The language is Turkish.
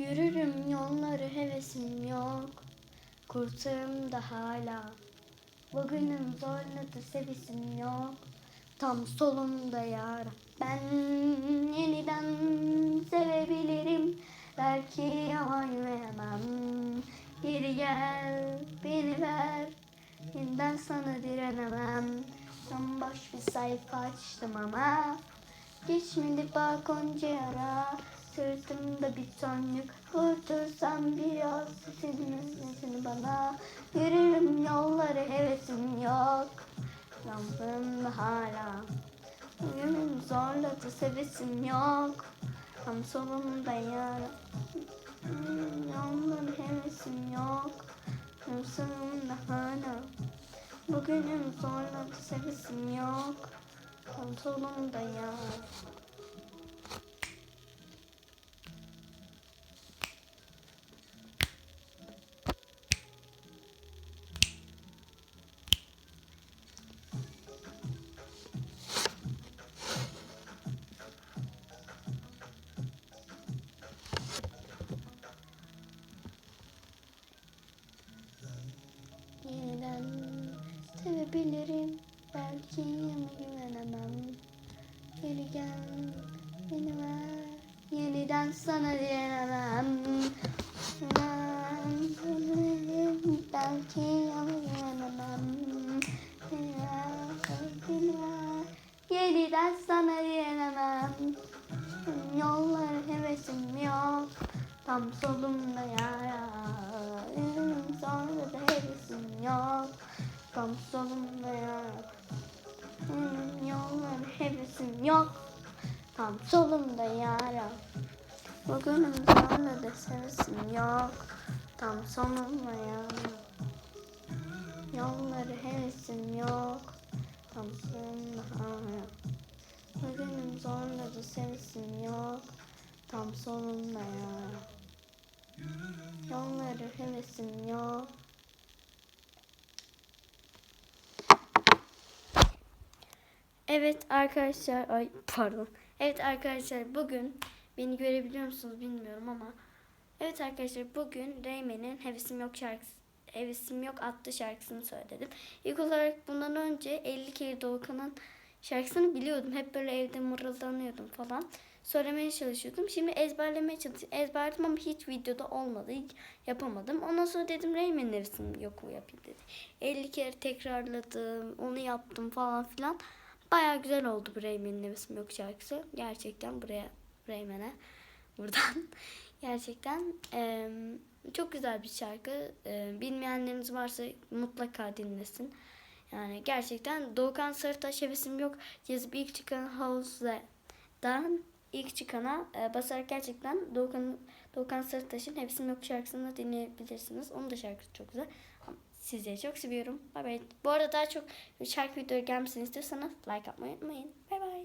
Yürürüm yolları hevesim yok. Kurtağım da hala. Bugünüm zorladı sevesim yok. Tam solumda yar. Ben yeniden sevebilirim. Belki ama güvenemem. Geri gel beni ver. Yeniden sana direnemem. Tam boş bir sayfa açtım ama. Geçmedi bak onca yara. Sırtımda bir ton yük. Kurtursam biraz seni bana. Yürürüm yolları hevesim yok. Yavrım hala. Uyumum zorladı sevesim yok. Tam solumda. Hmm, Yolları hevesim yok. Tam solumda hala. Bugünüm zorladı sevesim yok. Tam solumda yara. Sevebilirim. Belki ama güvenemem. Geri gel beni ver. Yeniden sana severim belki ama güvenemem. Beni ver, beni ver yeniden sana diyenemem Yollar hevesim yok Tam solumda Yürürüm sonra da hevesim yok. Tam solumda Yürürüm Yollar hevesim yok. Tam solumda yara Bugünüm sonra da sevesim yok. Tam solumda yara Yolları hevesim yok. Tam solumda yara Bugünüm zorla da sevesim yok. Tam sonunda ya Yolları hevesim yok Evet arkadaşlar ay pardon. Evet arkadaşlar bugün beni görebiliyor musunuz bilmiyorum ama Evet arkadaşlar bugün Reymen'in Hevesim Yok şarkısı Hevesim Yok adlı şarkısını söyledim. İlk olarak bundan önce 50 kere Doğukan'ın şarkısını biliyordum. Hep böyle evde mırıldanıyordum falan. Söylemeye çalışıyordum. Şimdi ezberlemeye çalışıyorum. Ezberledim ama hiç videoda olmadı. Hiç yapamadım. Ondan sonra dedim Reymen'in Hevesim Yok mu yapayım dedi. 50 kere tekrarladım. Onu yaptım falan filan. Baya güzel oldu bu Reymen'in Hevesim Yok şarkısı. Gerçekten buraya Reymen'e buradan gerçekten eee, çok güzel bir şarkı. Eee, bilmeyenleriniz varsa mutlaka dinlesin. Yani gerçekten Doğukan Sarıtaş hevesim yok yazıp ilk çıkan Havuz'dan ilk çıkana e, basarak gerçekten Doğukan, Doğukan Sarıtaş'ın Hevesim Yok şarkısını dinleyebilirsiniz. Onun da şarkısı çok güzel. Sizleri çok seviyorum. Bye bye. Bu arada daha çok şarkı videoları gelmesini istiyorsanız like atmayı unutmayın. Bye bye.